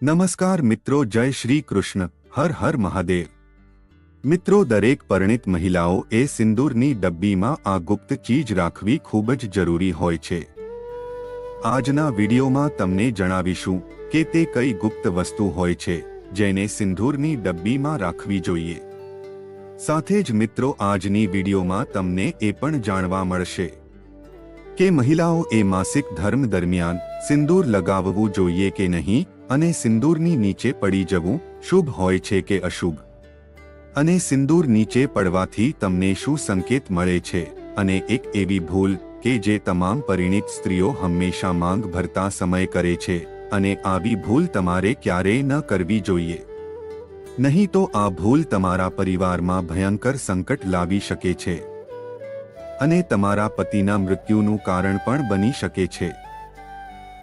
નમસ્કાર મિત્રો, જય શ્રી કૃષ્ણ. હર હર મહાદેવ. મિત્રો, દરેક પરિણિત મહિલાઓ એ સિંદૂરની ડબ્બીમાં આ ગુપ્ત ચીજ રાખવી ખૂબ જ જરૂરી હોય છે. આજના વિડીયોમાં તમને જણાવીશું કે તે કઈ ગુપ્ત વસ્તુ હોય છે, જેને સિંદૂરની ડબ્બીમાં રાખવી જોઈએ. સાથે જ મિત્રો, આજની વિડીયોમાં તમને એ પણ જાણવા મળશે કે મહિલાઓ એ માસિક ધર્મ દરમિયાન સિંદૂર લગાવવું જોઈએ કે નહીં અને સિંદૂરની નીચે પડી જવું શુભ હોય છે કે અશુભ? અને સિંદૂર નીચે પડવાથી તમને શું સંકેત મળે છે? અને એક એવી ભૂલ કે જે તમામ પરિણીત સ્ત્રીઓ હંમેશા માંગ ભરતા સમય કરે છે, અને આવી ભૂલ તમારે ક્યારેય ન કરવી જોઈએ. નહીં તો આ ભૂલ તમારા પરિવારમાં ભયંકર સંકટ લાવી શકે છે. અને તમારા પતિના મૃત્યુનું કારણ પણ બની શકે છે.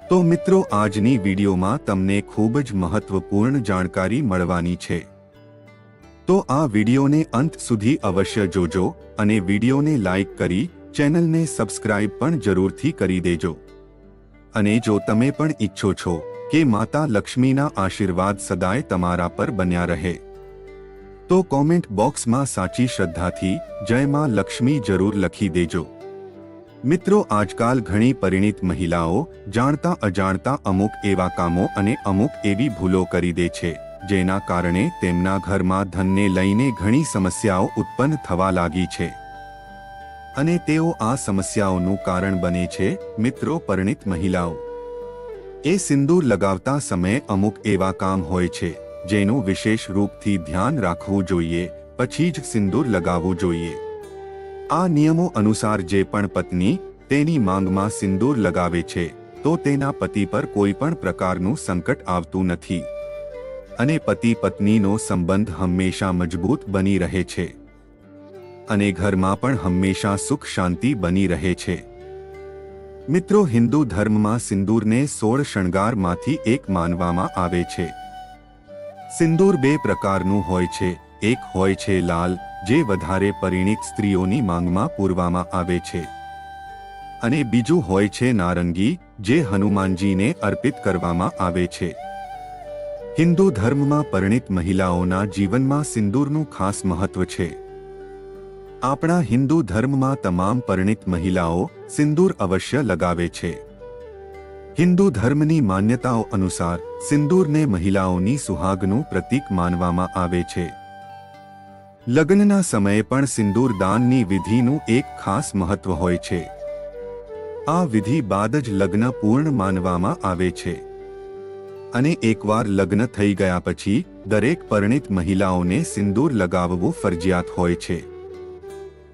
તો મિત્રો, આજની વિડીયોમાં તમને ખૂબ જ મહત્વપૂર્ણ જાણકારી મળવાની છે. તો આ વિડીયોને અંત સુધી અવશ્ય જોજો અને વિડીયોને લાઇક કરી ચેનલને સબસ્ક્રાઇબ પણ જરૂરથી કરી દેજો. અને જો તમે પણ ઈચ્છો છો કે માતા લક્ષ્મીના આશીર્વાદ સદાય તમારા પર બન્યા રહે, તો કોમેન્ટ બોક્સમાં સાચી શ્રદ્ધાથી જય માં લક્ષ્મી જરૂર લખી દેજો. મિત્રો, આજકાલ ઘણી પરિણીત મહિલાઓ જાણતા અજાણતા અમુક એવા કામો અને અમુક એવી ભૂલો કરી દે છે, જેના કારણે તેમના ઘરમાં ધનને લઈને ઘણી સમસ્યાઓ ઉત્પન્ન થવા લાગી છે. અને તેઓ આ સમસ્યાઓનું કારણ બને છે, મિત્રો, પરિણીત મહિલાઓ. એ સિંદૂર લગાવતા સમયે અમુક એવા કામ હોય છે, જેનું વિશેષ રૂપથી ધ્યાન રાખવું જોઈએ, પછી જ સિંદૂર લગાવવું જોઈએ. આ નિયમો અનુસાર જે પણ પત્ની તેની માંગમાં સિંદૂર લગાવે છે, તો તેના પતિ પર કોઈ પણ પ્રકારનું સંકટ આવતું નથી. અને પતિ પત્નીનો સંબંધ હંમેશા મજબૂત બની રહે છે. અને ઘરમાં પણ હંમેશા સુખ શાંતિ બની રહે છે. મિત્રો, હિન્દુ ધર્મમાં સિંદૂરને સોળ શણગારમાંથી એક માનવામાં આવે છે. સિંદૂર બે પ્રકારનું હોય છે, એક હોય છે લાલ જે વધારે પરિણીત સ્ત્રીઓની માંગમાં પૂરવામાં આવે છે. અને બીજું હોય છે નારંગી, જે હનુમાનજીને અર્પિત કરવામાં આવે છે. હિન્દુ ધર્મમાં પરિણીત મહિલાઓના જીવનમાં સિંદૂરનું ખાસ મહત્વ છે. આપણા હિન્દુ ધર્મમાં તમામ પરિણીત મહિલાઓ સિંદૂર અવશ્ય લગાવે છે. હિન્દુ ધર્મની માન્યતાઓ અનુસાર સિંદૂરને મહિલાઓની સુહાગનું પ્રતીક માનવામાં આવે છે. લગ્નના સમયે પણ સિંદૂર દાનની વિધિનું એક ખાસ મહત્વ હોય છે. આ વિધિ બાદ જ લગ્ન પૂર્ણ માનવામાં આવે છે. અને એકવાર લગ્ન થઈ ગયા પછી, દરેક પરિણિત મહિલાઓને સિંદૂર લગાવવું ફરજિયાત હોય છે.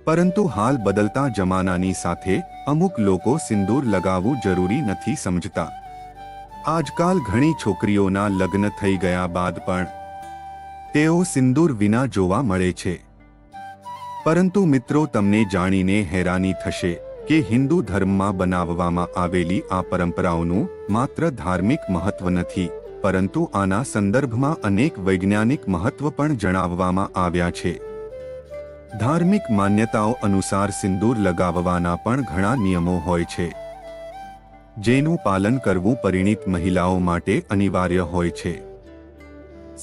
પરંતુ હાલ બદલતા જમાનાની સાથે, અમુક લોકો સિંદૂર લગાવવું જરૂરી નથી સમજતા. આજકાલ ઘણી છોકરીઓના લગ્ન થઈ ગયા બાદ પણ તેઓ સિંદૂર વિના જોવા મળે છે. પરંતુ મિત્રો, તમને જાણીને હેરાની થશે કે હિન્દુ ધર્મમાં બનાવવામાં આવેલી આ પરંપરાઓનું માત્ર ધાર્મિક મહત્વ નથી, પરંતુ આના સંદર્ભમાં અનેક વૈજ્ઞાનિક મહત્વ પણ જણાવવામાં આવ્યા છે. ધાર્મિક માન્યતાઓ અનુસાર સિંદૂર લગાવવાના પણ ઘણા નિયમો હોય છે. જેનું પાલન કરવું પરિણીત મહિલાઓ માટે અનિવાર્ય હોય છે.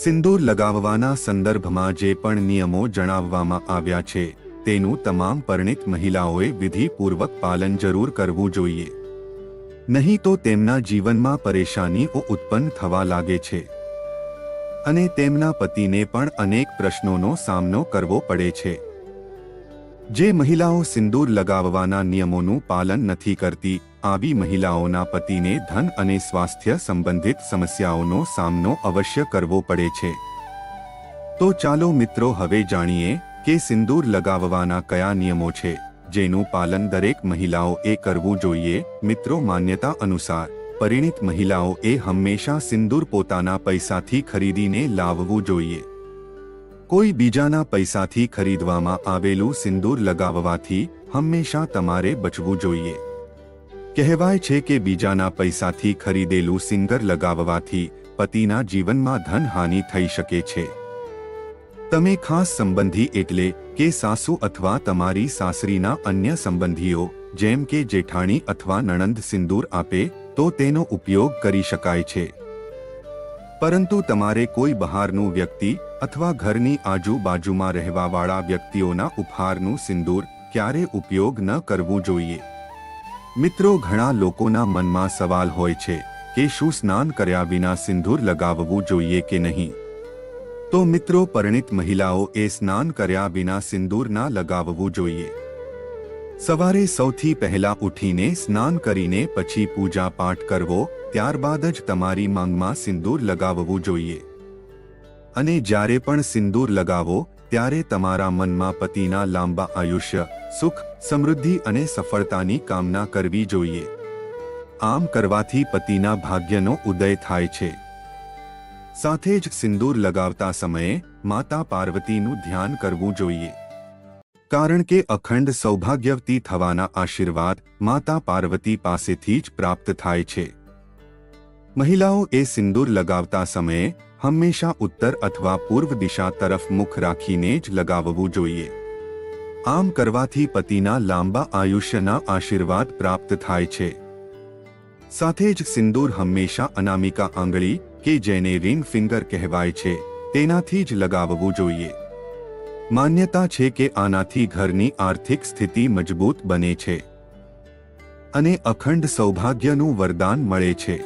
સિંદૂર લગાવવાના સંદર્ભમાં જે પણ નિયમો જણાવવામાં આવ્યા છે, તેનું તમામ પરિણિત મહિલાઓએ વિધિપૂર્વક પાલન જરૂર કરવું જોઈએ. નહીં તો તેમના જીવનમાં પરેશાનીઓ ઉત્પન્ન થવા લાગે છે. અને તેમના પતિને પણ અનેક પ્રશ્નોનો સામનો કરવો પડે છે. જે મહિલાઓ સિંદૂર લગાવવાના નિયમોનું પાલન નથી કરતી આવી મહિલાઓના પતિને ધન અને સ્વાસ્થ્ય સંબંધિત સમસ્યાઓનો સામનો અવશ્ય કરવો પડે છે. તો ચાલો મિત્રો હવે જાણીએ કે સિંદૂર લગાવવાના કયા નિયમો છે, જેનું પાલન દરેક મહિલાઓ એ કરવું જોઈએ. મિત્રો માન્યતા અનુસાર, પરિણિત મહિલાઓ એ હંમેશા સિંદૂર પોતાના પૈસાથી ખરીદીને લાવવું જોઈએ. કોઈ બીજાના પૈસાથી ખરીદવામાં આવેલું સિંદૂર લગાવવાથી હંમેશા તમારે બચવું જોઈએ. કહેવાય છે કે બીજાના પૈસાથી ખરીદેલું સિંગર લગાવવાથી પતિના જીવનમાં ધનહાનિ થઈ શકે છે. તમે ખાસ સંબંધી એટલે કે સાસુ અથવા તમારી સાસરીના અન્ય સંબંધીઓ, જેમ કે જેઠાણી અથવા નણંદ સિંદૂર આપે, તો તેનો ઉપયોગ કરી શકાય છે. પરંતુ તમારે કોઈ બહારનું વ્યક્તિ અથવા ઘરની આજુબાજુમાં રહેવાવાળા વ્યક્તિઓના ઉપહારનું સિંદૂર ક્યારે ઉપયોગ ન કરવું જોઈએ? મિત્રો, ઘણા લોકોના મનમાં સવાલ હોય છે કે શું સ્નાન કર્યા વિના સિંદૂર લગાવવું જોઈએ કે નહીં? તો મિત્રો, પરિણિત મહિલાઓ એ સ્નાન કર્યા વિના સિંદૂર ના લગાવવું જોઈએ. સવારે સૌથી પહેલા ઉઠીને સ્નાન કરીને પછી પૂજા પાઠ કરવો, ત્યારબાદ જ તમારી માંગમાં સિંદૂર લગાવવું જોઈએ. અને જ્યારે પણ સિંદૂર લગાવો, ત્યારે તમારા મનમાં પતિના લાંબા આયુષ્ય સુખ, સમૃદ્ધિ અને સફળતાની કામના કરવી જોઈએ. આમ કરવાથી પતિના ભાગ્યનો ઉદય થાય છે. સાથે જ સિંદૂર લગાવતા સમયે માતા પાર્વતીનું ધ્યાન કરવું જોઈએ. કારણ કે અખંડ સૌભાગ્યવતી થવાના આશીર્વાદ માતા પાર્વતી પાસેથી જ પ્રાપ્ત થાય છે. મહિલાઓ એ સિંદૂર લગાવતા સમયે હંમેશા ઉત્તર અથવા પૂર્વ દિશા તરફ મુખ રાખીને જ લગાવવું જોઈએ. આમ કરવાથી પતિના લાંબા આયુષ્યના આશીર્વાદ પ્રાપ્ત થાય છે. સાથે જ સિંદૂર હંમેશા અનામિકા આંગળી કે જેને રિંગ ફિંગર કહેવાય છે, તેનાથી જ લગાવવું જોઈએ. માન્યતા છે કે આનાથી ઘરની આર્થિક સ્થિતિ મજબૂત બને છે. અને અખંડ સૌભાગ્યનું વરદાન મળે છે.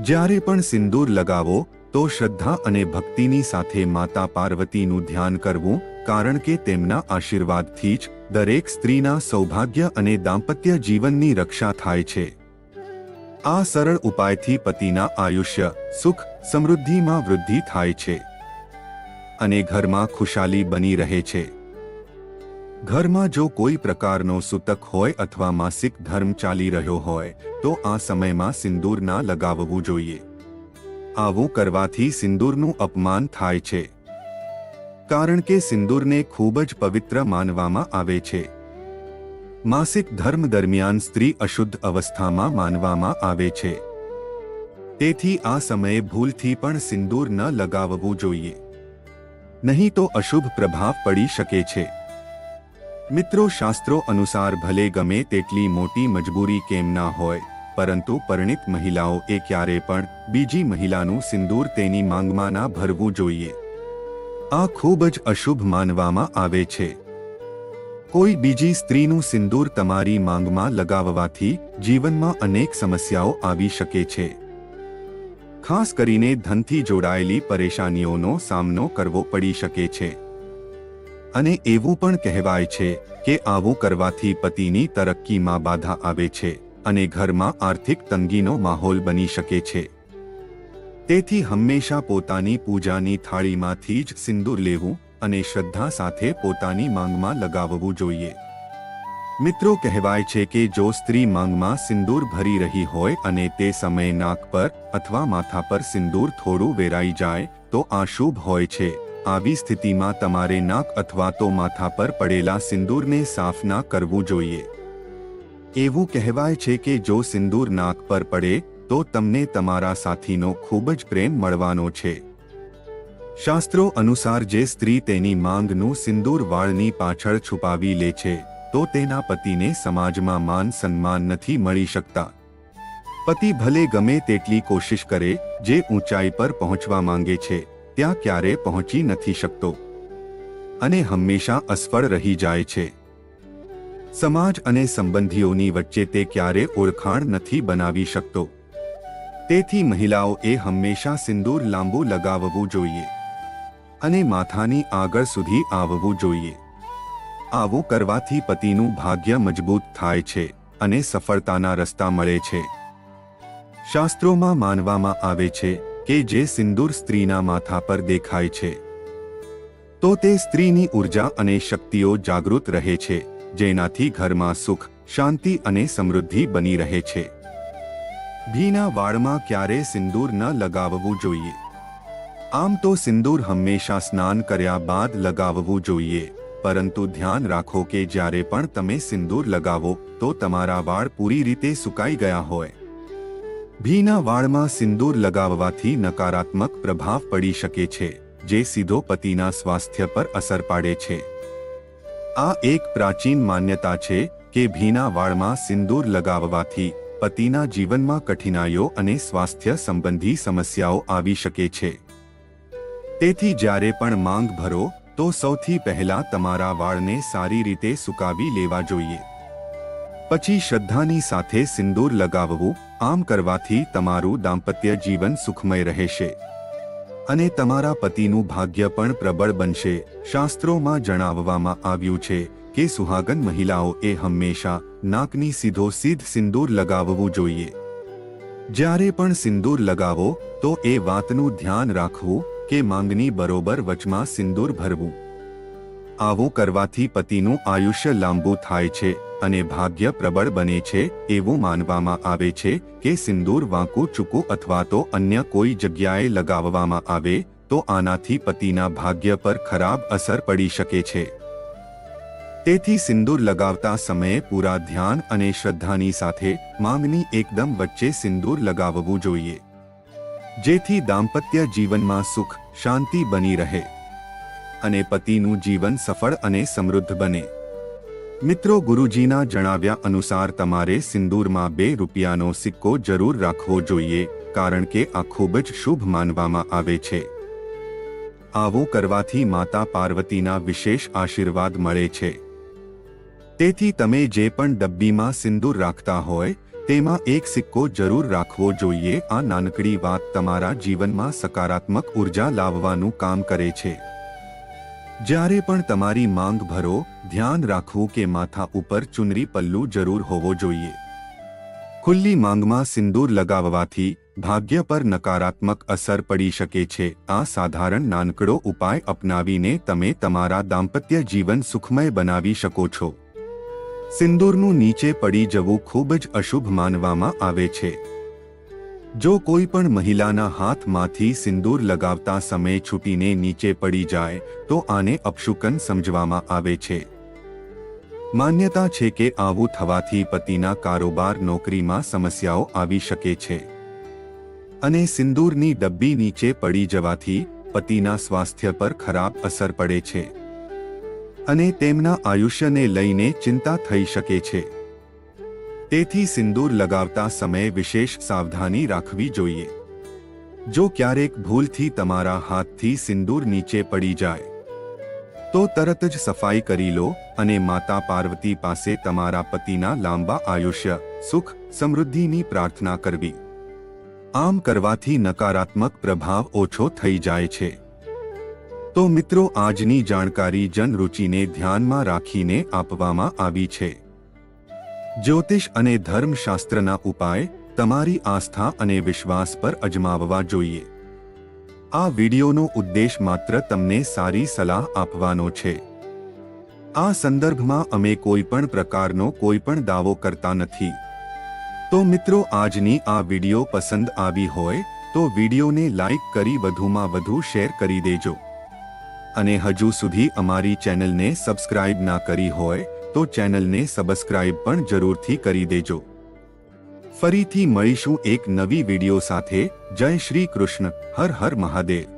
જ્યારે પણ સિંદૂર લગાવો, તો શ્રદ્ધા અને ભક્તિની સાથે માતા પાર્વતીનું ધ્યાન કરવું કારણ કે તેમના આશીર્વાદથી જ દરેક સ્ત્રીના સૌભાગ્ય અને દાંપત્ય જીવનની રક્ષા થાય છે. આ સરળ ઉપાયથી પતિના આયુષ્ય, સુખ, સમૃદ્ધિમાં વૃદ્ધિ થાય છે. અને ઘરમાં ખુશાલી બની રહે છે. ઘરમાં જો કોઈ પ્રકારનો સૂતક હોય અથવા માસિક ધર્મ ચાલી રહ્યો હોય, તો આ સમયમાં સિંદૂર ના લગાવવું જોઈએ. આવું કરવાથી સિંદૂરનું અપમાન થાય છે. કારણ કે સિંદૂરને ખૂબ જ પવિત્ર માનવામાં આવે છે. માસિક ધર્મ દરમિયાન સ્ત્રી અશુદ્ધ અવસ્થામાં માનવામાં આવે છે. તેથી આ સમયે ભૂલથી પણ સિંદૂર ન લગાવવું જોઈએ. નહીં તો અશુભ પ્રભાવ પડી શકે છે. મિત્રો, શાસ્ત્રો અનુસાર ભલે ગમે તેટલી મોટી મજબૂરી કેમ ના હોય, પરંતુ પરિણિત મહિલાઓ એ ક્યારે પણ બીજી મહિલાનું સિંદૂર તેની માંગમાં ના ભરવું જોઈએ. આ ખૂબ જ અશુભ માનવામાં આવે છે. કોઈ બીજી સ્ત્રીનું સિંદૂર તમારી માંગમાં લગાવવાથી જીવનમાં અનેક સમસ્યાઓ આવી શકે છે. ખાસ કરીને ધનથી જોડાયેલી પરેશાનીઓનો સામનો કરવો પડી શકે છે. અને એવું પણ કહેવાય છે કે આવું કરવાથી પતિની તરક્કીમાં બાધા આવે છે અને ઘરમાં આર્થિક તંગીનો માહોલ બની શકે છે. તેથી હંમેશા પોતાની પૂજાની થાળીમાંથી જ સિંદૂર લેવું અને શ્રદ્ધા સાથે પોતાની માંગમાં લગાવવું જોઈએ. મિત્રો, કહેવાય છે કે જો સ્ત્રી માંગમાં સિંદૂર ભરી રહી હોય અને તે સમયે નાક પર અથવા માથા પર સિંદૂર થોડું વેરાઈ જાય, તો આ શુભ હોય છે. આવી સ્થિતિમાં તમારે નાક અથવા તો માથા પર પડેલા સિંદૂરને સાફ ના કરવું જોઈએ. એવું કહેવાય છે કે જો સિંદૂર નાક પર પડે તો તમને તમારા સાથીનો ખૂબ જ પ્રેમ મળવાનો છે. શાસ્ત્રો અનુસાર જે સ્ત્રી તેની માંગનું સિંદૂર વાળની પાછળ છુપાવી લે છે, તો તેના પતિને સમાજમાં માન સન્માન નથી મળી શકતા. પતિ ભલે ગમે તેટલી કોશિશ કરે, જે ઊંચાઈ પર પહોંચવા માંગે છે, ત્યાં ક્યારે પહોંચી નથી શકતો. અને હંમેશા અસફળ રહી જાય છે. સમાજ અને સંબંધીઓની વચ્ચે તે ક્યારે ઓળખાણ નથી બનાવી શકતો. તેથી મહિલાઓ એ હંમેશા સિંદૂર લાંબુ લગાવવું જોઈએ અને માથાની આગળ સુધી આવવું જોઈએ. આવું કરવાથી પતિનું ભાગ્ય મજબૂત થાય છે અને સફળતાના રસ્તા મળે છે. શાસ્ત્રોમાં માનવામાં આવે છે કે જે સિંદૂર સ્ત્રીના માથા પર દેખાય છે, તો તે સ્ત્રીની ઊર્જા અને શક્તિઓ જાગૃત રહે છે, જેનાથી ઘરમાં સુખ, શાંતિ અને સમૃદ્ધિ બની રહે છે. ભીના વાળમાં ક્યારે સિંદૂર ન લગાવવું જોઈએ? આમ તો સિંદૂર હંમેશા સ્નાન કર્યા બાદ લગાવવું જોઈએ, પરંતુ ધ્યાન રાખો કે જ્યારે પણ તમે સિંદૂર લગાવો, તો તમારા વાળ પૂરી રીતે સુકાઈ ગયા હોય. ભીના વાળમાં સિંદૂર લગાવવાથી નકારાત્મક પ્રભાવ પડી શકે છે, જે સીધો પતિના સ્વાસ્થ્ય પર અસર પાડે છે. આ એક પ્રાચીન માન્યતા છે કે ભીના વાળમાં સિંદૂર લગાવવાથી પતિના જીવનમાં કઠિનાઈઓ અને સ્વાસ્થ્ય સંબંધી સમસ્યાઓ આવી શકે છે. તેથી જ્યારે પણ માંગ ભરો, તો સૌથી પહેલા તમારા વાળને સારી રીતે સુકાવી લેવા જોઈએ. પછી શ્રદ્ધાની સાથે સિંદૂર લગાવવું, આમ કરવાથી તમારું દાંપત્ય જીવન સુખમય રહેશે. અને તમારા પતિનું ભાગ્ય પણ પ્રબળ બનશે, શાસ્ત્રોમાં જણાવવામાં આવ્યું છે. કે સુહાગન મહિલાઓએ હંમેશા નાકની સીધો સીધ સિંદૂર લગાવવું જોઈએ. જ્યારે પણ સિંદૂર લગાવો, તો એ વાતનું ધ્યાન રાખવું કે માંગની બરોબર વચમાં સિંદૂર ભરવું. આવું કરવાથી પતિનું આયુષ્ય લાંબુ થાય છે અને ભાગ્ય પ્રબળ બને છે એવું માનવામાં આવે છે કે સિંદૂર વાંકું, ચૂકું અથવા તો અન્ય કોઈ જગ્યાએ લગાવવામાં આવે, તો આનાથી પતિના ભાગ્ય પર ખરાબ અસર પડી શકે છે. તેથી સિંદૂર લગાવતા સમયે પૂરા ધ્યાન અને શ્રદ્ધાની સાથે માંગની એકદમ વચ્ચે સિંદૂર લગાવવું જોઈએ. જેથી દાંપત્ય જીવનમાં સુખ, શાંતિ બની રહે અને પતિનું જીવન સફળ અને સમૃદ્ધ બને. મિત્રો ગુરુજીના જણાવ્યા અનુસાર તમારે સિંદૂરમાં બે રૂપિયાનો સિક્કો જરૂર રાખવો જોઈએ, કારણ કે આ ખૂબ જ શુભ માનવામાં આવે છે. આવું કરવાથી માતા પાર્વતીના વિશેષ આશીર્વાદ મળે છે. તેથી તમે જે પણ ડબ્બીમાં સિંદૂર રાખતા હોય, તેમાં એક સિક્કો જરૂર રાખવો જોઈએ. આ નાનકડી વાત તમારા જીવનમાં સકારાત્મક ઊર્જા લાવવાનું કામ કરે છે. જ્યારે પણ તમારી માંગ ભરો, ધ્યાન રાખવું કે માથા ઉપર ચુનરી પલ્લુ જરૂર હોવો જોઈએ. ખુલ્લી માંગમાં સિંદૂર લગાવવાથી ભાગ્ય પર નકારાત્મક અસર પડી શકે છે. આ સાધારણ નાનકડો ઉપાય અપનાવીને તમે તમારા દાંપત્ય જીવન સુખમય બનાવી શકો છો. સિંદૂરનું નીચે પડી જવું ખૂબ જ અશુભ માનવામાં આવે છે. જો કોઈ પણ મહિલાના હાથમાંથી સિંદૂર લગાવતા સમયે છૂટીને નીચે પડી જાય, તો આને અપશુકન સમજવામાં આવે છે. માન્યતા છે કે આવું થવાથી પતિના કારોબાર નોકરીમાં સમસ્યાઓ આવી શકે છે. અને સિંદૂરની ડબ્બી નીચે પડી જવાથી પતિના સ્વાસ્થ્ય પર ખરાબ અસર પડે છે. અને તેમના આયુષ્યને લઈને ચિંતા થઈ શકે છે. તેથી સિંદૂર લગાવતા સમયે વિશેષ સાવધાની રાખવી જોઈએ. જો ક્યારેક ભૂલથી તમારા હાથથી સિંદૂર નીચે પડી જાય, તો તરત જ સફાઈ કરી લો અને માતા પાર્વતી પાસે તમારા પતિના લાંબા આયુષ્ય, સુખ, સમૃદ્ધિની પ્રાર્થના કરવી. આમ કરવાથી નકારાત્મક પ્રભાવ ઓછો થઈ જાય છે. તો મિત્રો, આજની જાણકારી જનરુચિને ધ્યાનમાં રાખીને આપવામાં આવી છે. જ્યોતિષ અને ધર્મશાસ્ત્રના ઉપાય તમારી આસ્થા અને વિશ્વાસ પર અજમાવવા જોઈએ. આ વિડિયોનો ઉદ્દેશ માત્ર તમને સારી સલાહ આપવાનો છે. આ સંદર્ભમાં અમે કોઈ પણ પ્રકારનો કોઈ પણ દાવો કરતા નથી. તો મિત્રો, આજની આ વિડિયો પસંદ આવી હોય તો વિડિયોને લાઈક કરી વધુમાં વધુ શેર કરી દેજો. અને હજુ સુધી અમારી ચેનલને સબસ્ક્રાઇબ ના કરી હોય, તો ચેનલને સબસ્ક્રાઇબ પણ જરૂરથી કરી દેજો. ફરીથી મળીશું એક નવી વીડિયો સાથે. જય શ્રી કૃષ્ણ. હર હર મહાદેવ.